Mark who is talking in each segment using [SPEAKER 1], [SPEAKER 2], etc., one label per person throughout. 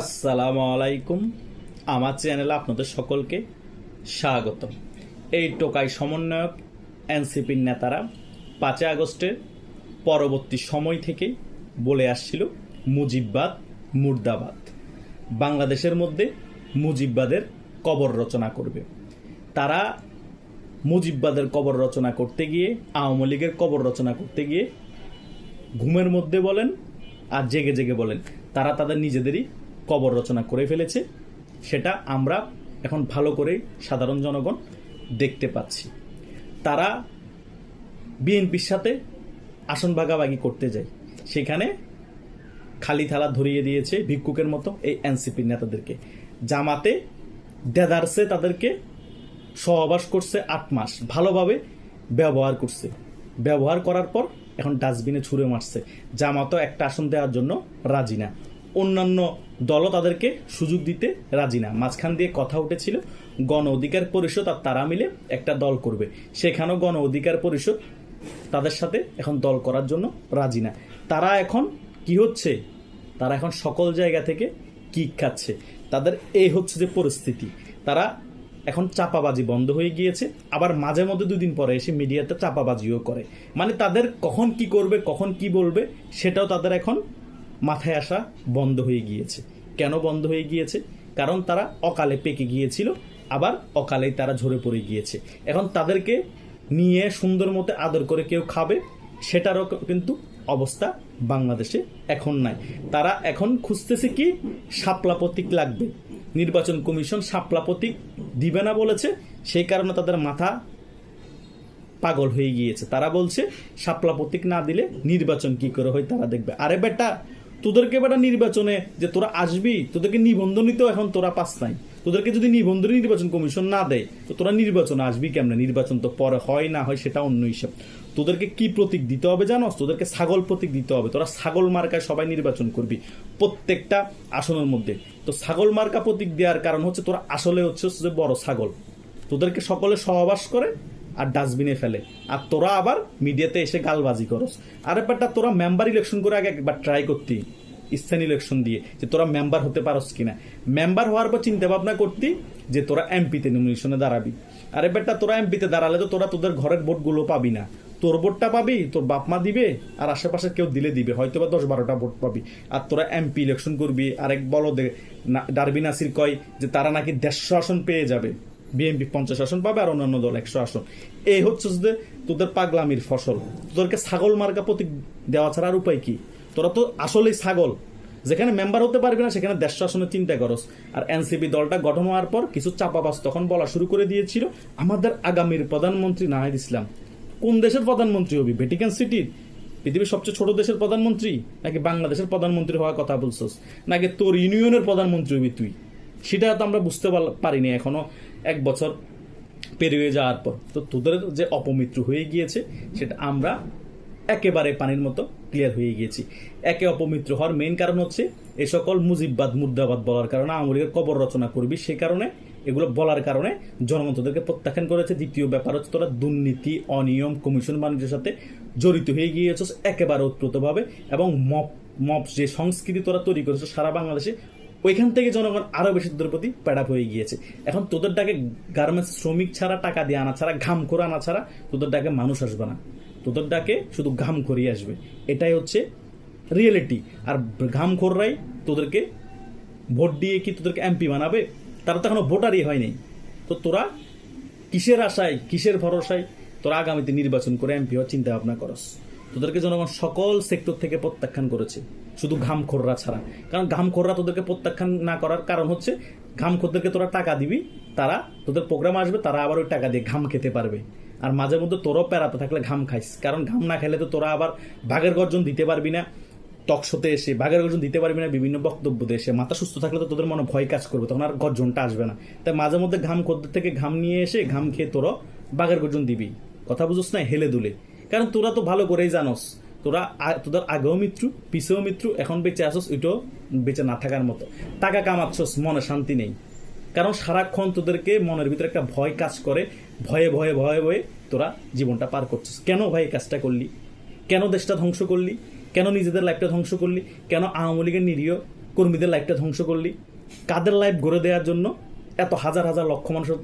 [SPEAKER 1] আসসালামু আলাইকুম আমার চ্যানেলে আপনাদের সকলকে স্বাগত এই টোকাই সমন্বয়ক, এনসিপির নেতারা পাঁচই আগস্টের পরবর্তী সময় থেকে বলে আসছিল, মুজিববাদ, মুর্দাবাদ। বাংলাদেশের মধ্যে মুজিববাদের কবর রচনা করবে। তারা মুজিববাদের কবর রচনা করতে গিয়ে, আওয়ামী লীগের কবর রচনা করতে গিয়ে, ঘুমের মধ্যে বলেন আর জেগে জেগে বলেন। তারা তাদের নিজেদেরই কবর রচনা করে ফেলেছে, সেটা আমরা এখন ভালো করে সাধারণ জনগণ দেখতে পাচ্ছি। তারা বিএনপির সাথে আসন ভাগাভাগি করতে যায়। সেখানে খালি থালা ধরিয়ে দিয়েছে ভিক্ষুকের মতো এই এনসিপির নেতাদেরকে। জামাতে দেদারসে তাদেরকে সহবাস করছে আট মাস, ভালোভাবে ব্যবহার করছে। ব্যবহার করার পর এখন ডাস্টবিনে ছুঁড়ে মারছে। জামাতও একটা আসন দেওয়ার জন্য রাজি না। অন্যান্য দলও তাদেরকে সুযোগ দিতে রাজি না। মাঝখান দিয়ে কথা উঠেছিল, গণ অধিকার পরিষদ আর তারা মিলে একটা দল করবে। সেখানেও গণ অধিকার পরিষদ তাদের সাথে এখন দল করার জন্য রাজি না। তারা এখন কি হচ্ছে? তারা এখন সকল জায়গা থেকে কিক খাচ্ছে? তাদের এই হচ্ছে যে পরিস্থিতি। তারা এখন চাপাবাজি বন্ধ হয়ে গিয়েছে। আবার মাঝে মধ্যে দুদিন পরে এসে মিডিয়াতে চাপাবাজিও করে। মানে তাদের কখন কি করবে, কখন কি বলবে, সেটাও তাদের এখন মাথায় আসা বন্ধ হয়ে গিয়েছে। কেন বন্ধ হয়ে গিয়েছে? কারণ তারা অকালে পেকে গিয়েছিল, আবার অকালেই তারা ঝরে পড়ে গিয়েছে। এখন তাদেরকে নিয়ে সুন্দর মতো আদর করে কেউ খাবে, সেটারও কিন্তু অবস্থা বাংলাদেশে এখন নাই। তারা এখন খুঁজতেছে কি, শাপলা প্রতীক লাগবে। নির্বাচন কমিশন শাপলা প্রতীক দিবে না বলেছে, সেই কারণে তাদের মাথা পাগল হয়ে গিয়েছে। তারা বলছে, শাপলা প্রতীক না দিলে নির্বাচন কি করে হয় তারা দেখবে। আরে বেটা তোদেরকে বেটা নির্বাচনে যে তোরা আসবি, তোদেরকে নিবন্ধনিতেও এখন তোরা পাস নাই। তোদেরকে যদি নিবন্ধনী নির্বাচন কমিশন না দেয়, তো তোরা নির্বাচন আসবি কেমনে? নির্বাচন তো পরে হয় না, হয় সেটা অন্য হিসাব। তোদেরকে কি প্রতীক দিতে হবে জানোস তোদেরকে ছাগল প্রতীক দিতে হবে। তোরা ছাগল মার্কায় সবাই নির্বাচন করবি প্রত্যেকটা আসনের মধ্যে। তো ছাগল মার্কা প্রতীক দেওয়ার কারণ হচ্ছে তোরা আসলে হচ্ছে যে বড় ছাগল। তোদেরকে সকলে সহবাস করে আর ডাস্টবিনে ফেলে। আর তোরা আবার মিডিয়াতে এসে গালবাজি করস। আর ব্যাপারটা তোরা মেম্বার ইলেকশন করে আগে একবার ট্রাই করতি, স্থানীয় ইলেকশন দিয়ে, যে তোরা মেম্বার হতে পারস কিনা। মেম্বার হওয়ার পর চিন্তা ভাবনা করতি যে তোরা এমপিতে নমিনেশনে দাঁড়াবি। আরে বেটা, তোরা এমপিতে দাঁড়ালে তো তোরা তোদের ঘরের ভোটগুলো পাবি না। তোর ভোটটা পাবি, তোর বাপ মা দিবে, আর আশেপাশে কেউ দিলে দিবে। হয়তো বা দশ বারোটা ভোট পাবি। আর তোরা এমপি ইলেকশন করবি, আরেক বলো ডারবি নাসির কয় যে তারা নাকি দেড়শো আসন পেয়ে যাবে। বিএনপি পঞ্চাশ আসন পাবে আর অন্যান্য দল একশো আসন। এই হচ্ছে যে তোদের পাগলামির ফসল। তোদেরকে ছাগল মার্কা প্রতীক দেওয়া ছাড়া আর উপায় কি? তোরা তো আসলেই ছাগল। যেখানে মেম্বার হতে পারবি না, সেখানে দেড়শো আসনের চিন্তা করস। আর এনসিপি দলটা গঠন হওয়ার পর কিছু চাপাবাস তখন বলা শুরু করে দিয়েছিল, আমাদের আগামীর প্রধানমন্ত্রী নাহিদ ইসলাম। কোন দেশের প্রধানমন্ত্রী হবি? ভ্যাটিকান সিটির পৃথিবীর সবচেয়ে ছোট দেশের প্রধানমন্ত্রী? নাকি বাংলাদেশের প্রধানমন্ত্রী হওয়ার কথা বলছস? নাকি তোর ইউনিয়নের প্রধানমন্ত্রী হবি তুই? সেটা তো আমরা বুঝতে পারিনি এখনও। এক বছর পেরিয়ে যাওয়ার পর। তো তোদের যে অপমিত্র হয়ে গিয়েছে, সেটা আমরা একেবারে পানির মতো ক্লিয়ার হয়ে গিয়েছি। একে অপমিত্র হওয়ার মেন কারণ হচ্ছে এই সকল মুজিববাদ মুদ্রাবাদ বলার কারণে আওয়ামী লীগের কবর রচনা করবি। সেই কারণে, এগুলো বলার কারণে জনগণ তোদেরকে প্রত্যাখ্যান করেছে। দ্বিতীয় ব্যাপার হচ্ছে, তোরা দুর্নীতি, অনিয়ম কমিশন বাণিজ্যের সাথে জড়িত হয়ে গিয়েছিস একেবারে ওতপ্রোতভাবে। এবং মপ মপ যে সংস্কৃতি তোরা তৈরি করেছে সারা বাংলাদেশে ওইখান থেকে জনগণ আরও বেশি তোদের প্রতি প্যাডাপ হয়ে গিয়েছে। এখন তোদের ডাকে গার্মেন্টস শ্রমিক ছাড়া টাকা দিয়ে আনা ছাড়া, ঘাম করে আনা ছাড়া তোদের ডাকে মানুষ আসবে না। তোদের ডাকে শুধু ঘাম করিয়ে আসবে। এটাই হচ্ছে রিয়েলিটি আর ঘাম খোররাই তোদেরকে ভোট দিয়ে কি তোদেরকে এমপি বানাবে? তারা তো এখনও ভোটারই হয়নি। তো তোরা কিসের আশায়, কিসের ভরসায় তোরা আগামীতে নির্বাচন করে এমপি হওয়ার চিন্তা ভাবনা করস? তোদেরকে জনগণ সকল সেক্টর থেকে প্রত্যাখ্যান করেছে। শুধু ঘামখোররা ছাড়া। কারণ ঘামখোররা তোদেরকে প্রত্যাখ্যান না করার কারণ হচ্ছে, ঘামখোরদেরকে তোরা টাকা দিবি, তারা তোদের প্রোগ্রাম আসবে, তারা আবার ওই টাকা দিয়ে ঘাম খেতে পারবে। আর মাঝে মধ্যে তোরও প্যারাতে থাকলে ঘাম খাইস। কারণ ঘাম না খেলে তো তোরা আবার বাঘের গর্জন দিতে পারবি না। টকশোতে এসে বাঘের গর্জন দিতে পারবি না, বিভিন্ন বক্তব্যতে এসে। মাথা সুস্থ থাকলে তো তোদের মনে ভয় কাজ করবে, তখন আর গর্জনটা আসবে না। তাই মাঝে মধ্যে ঘাম খদ্দের থেকে ঘাম নিয়ে এসে ঘাম খেয়ে তোরা বাঘের গর্জন দিবি। কথা বুঝোস না, হেলে দুলে। কারণ তোরা তো ভালো করেই জানোস। তোরা তোদের আগেও মৃত্যু, পিছেও মৃত্যু, এখন বেঁচে আসোস ওইটাও বেঁচে না থাকার মতো। টাকা কামাচ্ছস, মনে শান্তি নেই। কারণ সারাক্ষণ তোদেরকে মনের ভিতরে একটা ভয় কাজ করে, ভয়ে ভয়ে ভয়ে ভয়ে তোরা জীবনটা পার করছিস। কেন ভাই কাজটা করলি? কেন দেশটা ধ্বংস করলি? কেন নিজেদের লাইফটা ধ্বংস করলি? কেন আওয়ামী লীগের নিরীহ কর্মীদের লাইফটা ধ্বংস করলি? কাদের লাইফ গড়ে দেওয়ার জন্য এত হাজার হাজার লক্ষ মানুষের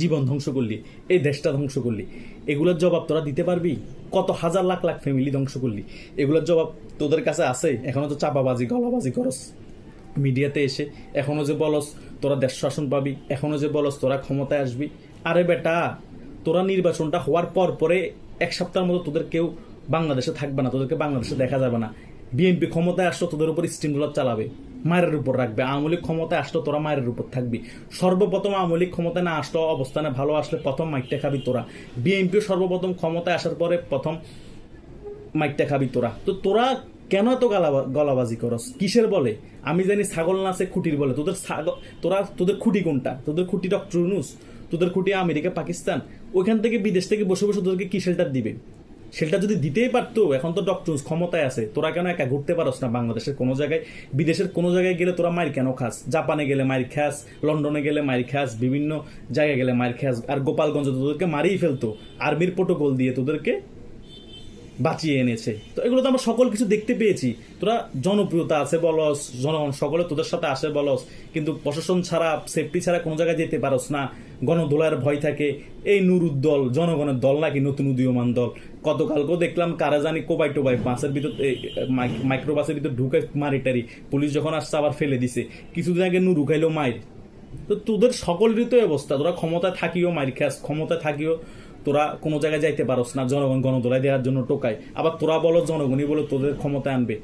[SPEAKER 1] জীবন ধ্বংস করলি, এই দেশটা ধ্বংস করলি। এগুলোর জবাব তোরা দিতে পারবি? কত হাজার লাখ লাখ ফ্যামিলি ধ্বংস করলি। এগুলোর জবাব তোদের কাছে আছে? এখনও তো চাপাবাজি, গলাবাজি করস। মিডিয়াতে এসে এখনও যে বলস, তোরা দেশ শাসন পাবি, এখনও যে বলস, তোরা ক্ষমতায় আসবি। আরে বেটা, তোরা নির্বাচনটা হওয়ার পর পরে এক সপ্তাহের মতো তোদের কেউ বাংলাদেশে থাকবে না, তোদেরকে বাংলাদেশে দেখা যাবে না। বিএনপি ক্ষমতায় আসলো তোদের উপর স্টিম চালাবে। মায়ের উপর রাখবে। আওয়ামী লীগ ক্ষমতায় তোরা মায়ের উপর থাকবি। সর্বপ্রথম আওয়ামী লীগ ক্ষমতায় না আসলো অবস্থানে ভালো আসলে প্রথম মাইকটা খাবি তোরা। বিএনপি সর্বপ্রথম ক্ষমতায় আসার পরে প্রথম মাইকটা খাবি তোরা। তো তোরা কেন এত গালা- গলাবাজি করস? কিসের বলে? আমি জানি ছাগল না আছে, খুঁটির বলে। তোদের ছাগল তোরা, তোদের খুঁটি কোনটা? তোদের খুঁটি ডক্টর তোদের খুঁটি আমেরিকা, পাকিস্তান? ওইখান থেকে বিদেশ থেকে বসে বসে তোদেরকে কি শেল্টার দিবে? শেল্টার যদি দিতেই পারতো, এখন তো ডক্টর ক্ষমতায় আছে, তোরা কেন একা ঘুরতে পারস না বাংলাদেশের কোনো জায়গায়? বিদেশের কোনো জায়গায় গেলে তোরা মাইর কেন খাস? জাপানে গেলে মাইর খাস, লন্ডনে গেলে মাইর খাস, বিভিন্ন জায়গায় গেলে মাইর খাস, আর গোপালগঞ্জ তোদেরকে মারিয়ে ফেলতো। আর্মির প্রোটোকল দিয়ে তোদেরকে বাঁচিয়ে এনেছে। তো এগুলো তো আমরা সকল কিছু দেখতে পেয়েছি। তোরা জনপ্রিয়তা আছে বলস, জনগণ সকলে তোদের সাথে আসে বলস, কিন্তু প্রশাসন ছাড়া সেফটি ছাড়া কোনো জায়গায় যেতে পারস না। গণদোলার ভয় থাকে। এই নুরুদ্দল জনগণের দল নাকি নতুন উদীয়মান দল? গতকালকেও দেখলাম কারা জানি কোবাই টোবাই বাসের ভিতর মাইক্রো বাসের ভিতর ঢুকে মারি টারি। পুলিশ যখন আসছে আবার ফেলে দিছে। কিছুদিন আগে নুরু খাইলো মাইর তো তোদের সকলেরই তো অবস্থা, তোরা ক্ষমতা থাকিও মাইর খাস ক্ষমতা থাকিও, তোরা কোনো জায়গায় যাইতে পারস না, জনগণ গণদোলায় দেওয়ার জন্য টোকায়। আবার তোরা বলো, জনগণই বলো তোদের ক্ষমতা আনবে।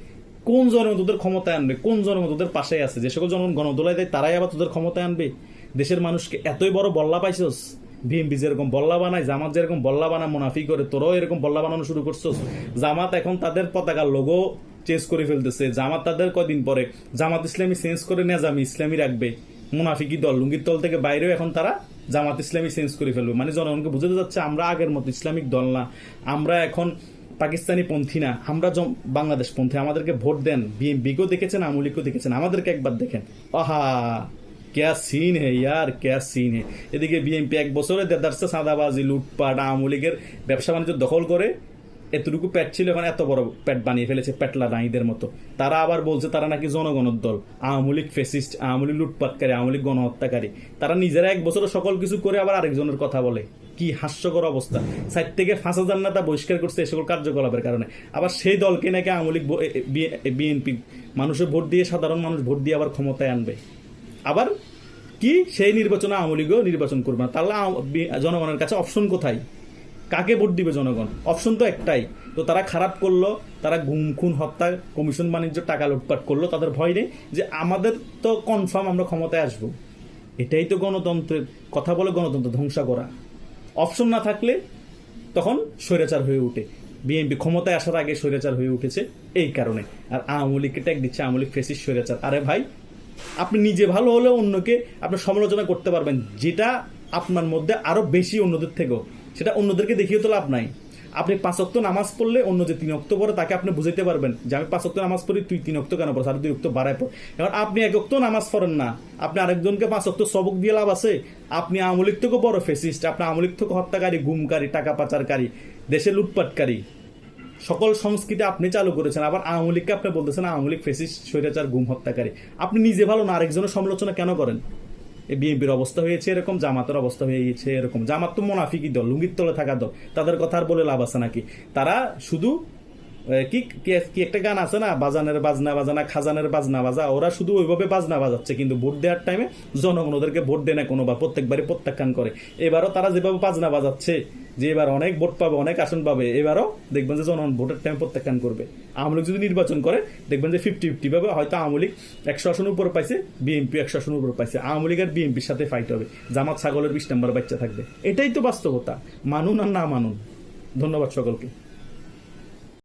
[SPEAKER 1] কোন জনগণ তোদের ক্ষমতায় আনবে? কোন জনগণ তোদের পাশে আছে? যে সকল জনগণ গণদোলায় দেয়, তারাই আবার তোদের ক্ষমতায় আনবে? দেশের মানুষকে এতই বড় বল্লা পাইছস? বিএমপি যেরকম বল্লা বানায়, জামাত যেরকম বল্লা বানা মুনাফি করে, তোরাও এরকম বল্লা বানানো শুরু করছ জামাত এখন তাদের পতাকার লোগো চেঞ্জ করে ফেলতেছে। জামাত তাদের কদিন পরে? জামাত ইসলামী চেঞ্জ করে নেজামি ইসলামী রাখবে। মুনাফিকি দল, লুঙ্গির দল থেকে বাইরেও এখন তারা জামাত ইসলামী চেঞ্জ করে ফেলবে। মানে জনগণকে বুঝাতে যাচ্ছে, আমরা আগের মতো ইসলামিক দল না। আমরা এখন পাকিস্তানি পন্থী না। আমরা বাংলাদেশ পন্থী। আমাদেরকে ভোট দেন। বিএনপিকেও দেখেছেন, আমলিকেও দেখেছেন। আমাদেরকে একবার দেখেন। আহা! ক্যা সিন হে ইয়ার ক্যা সিন হে এদিকে বিএনপি এক বছরে দেদারসে সাদাবাজি, লুটপাট আওয়ামী লীগের ব্যবসা বাণিজ্য দখল করে এতটুকু পেট ছিল, এখন এত বড় পেট বানিয়ে ফেলেছে পেটলা দাঁড়িদের মতো। তারা আবার বলছে তারা নাকি জনগণের দল। আওয়ামী লীগ ফেসিস্ট আওয়ামী লীগ লুটপাটকারী আওয়ামী লীগ গণহত্যাকারী। তারা নিজেরা এক বছরে সকল কিছু করে আবার আরেকজনের কথা বলে। কি হাস্যকর অবস্থা। সাইড থেকে পাঁচ হাজার নেতা বহিষ্কার করছে এই কার্যকলাপের কারণে। আবার সেই দলকে নাকি আওয়ামী লীগ বিএনপি মানুষের ভোট দিয়ে, সাধারণ মানুষ ভোট দিয়ে আবার ক্ষমতায় আনবে। আবার কি? সেই নির্বাচনে আওয়ামী লীগও নির্বাচন করবে না। তাহলে জনগণের কাছে অপশন কোথায়? কাকে ভোট দিবে জনগণ? অপশন তো একটাই। তো তারা খারাপ করল, তারা গুম, খুন, হত্যা, কমিশন বাণিজ্য, টাকা লুটপাট করল, তাদের ভয় নেই যে আমাদের তো কনফার্ম আমরা ক্ষমতায় আসব। এটাই তো গণতন্ত্রের কথা বলে গণতন্ত্র ধ্বংস করা। অপশন না থাকলে তখন স্বৈরাচার হয়ে ওঠে বিএনপি ক্ষমতায় আসার আগে স্বৈরাচার হয়ে উঠেছে এই কারণে। আর আওয়ামী লীগকে ট্যাগ দিচ্ছে, আওয়ামী লীগ ফেসিস স্বৈরাচার। আরে ভাই আপনি নিজে ভালো হলেও অন্যকে আপনি সমালোচনা করতে পারবেন, যেটা আপনার মধ্যে আরও বেশি অন্যদের থেকেও। সেটা অন্যদেরকে দেখিয়ে তো লাভ নাই। আপনি পাঁচ অক্ত নামাজ পড়লে অন্য যে তিন অক্ত পড়ে, তাকে আপনি বুঝাইতে পারবেন যে আমি পাঁচ অক্ত নামাজ পড়ি, তুই তিন অক্ত কেন পড়ছ আর দুই অক্ত বাড়ায় পড়। এখন আপনি এক অক্ত নামাজ পড়েন না, আপনি আরেকজনকে পাঁচ অক্ত সবক দিয়ে লাভ আছে? আপনি আমলিক থেকে বড় ফেসিস্ট আপনি আমলিক থেকে হত্যাকারী, গুমকারী, টাকা পাচারকারী দেশে লুটপাটকারী। সকল সংস্কৃতি আপনি চালু করেছেন, আবার আওয়ামী লীগকে আপনি বলতেছেন আওয়ামী লীগ ফেসিস স্বৈরাচার, গুম, হত্যাকারী। আপনি নিজে ভালো না, আরেকজনের সমালোচনা কেন করেন? বিএনপির অবস্থা হয়েছে এরকম, জামাতের অবস্থা হয়েছে এরকম। জামাত তো মোনাফিকি দল, লুঙ্গির তলে থাকা দল, তাদের কথা আর বলে লাভ আছে নাকি? তারা শুধু কি- কি একটা গান আছে না? বাজানের বাজনা বাজানা, খাজানের বাজনা বাজা, ওরা শুধু ওইভাবে বাজনা বাজাচ্ছে, কিন্তু ভোট দেওয়ার টাইমে জনগণ ওদেরকে ভোট দেয় না কোনোবার, প্রত্যেকবারই প্রত্যাখ্যান করে। এবারও তারা যেভাবে বাজনা বাজাচ্ছে, যে এবার অনেক ভোট পাবে, অনেক আসন পাবে, এবারও দেখবেন যে জনগণ ভোটের টাইম প্রত্যাখ্যান করবে। আওয়ামী লীগ যদি নির্বাচন করে, দেখবেন যে ফিফটি ফিফটি পাবে হয়তো আওয়ামী লীগ একশো আসনের উপর পাইছে, বিএনপি একশো আসনের উপর পাইছে। আওয়ামী লীগ আর বিএনপির সাথে ফাইট হবে। জামাত ছাগলের বিশ নম্বর বাচ্চা থাকবে। এটাই তো বাস্তবতা। মানুন আর না মানুন। ধন্যবাদ সকলকে।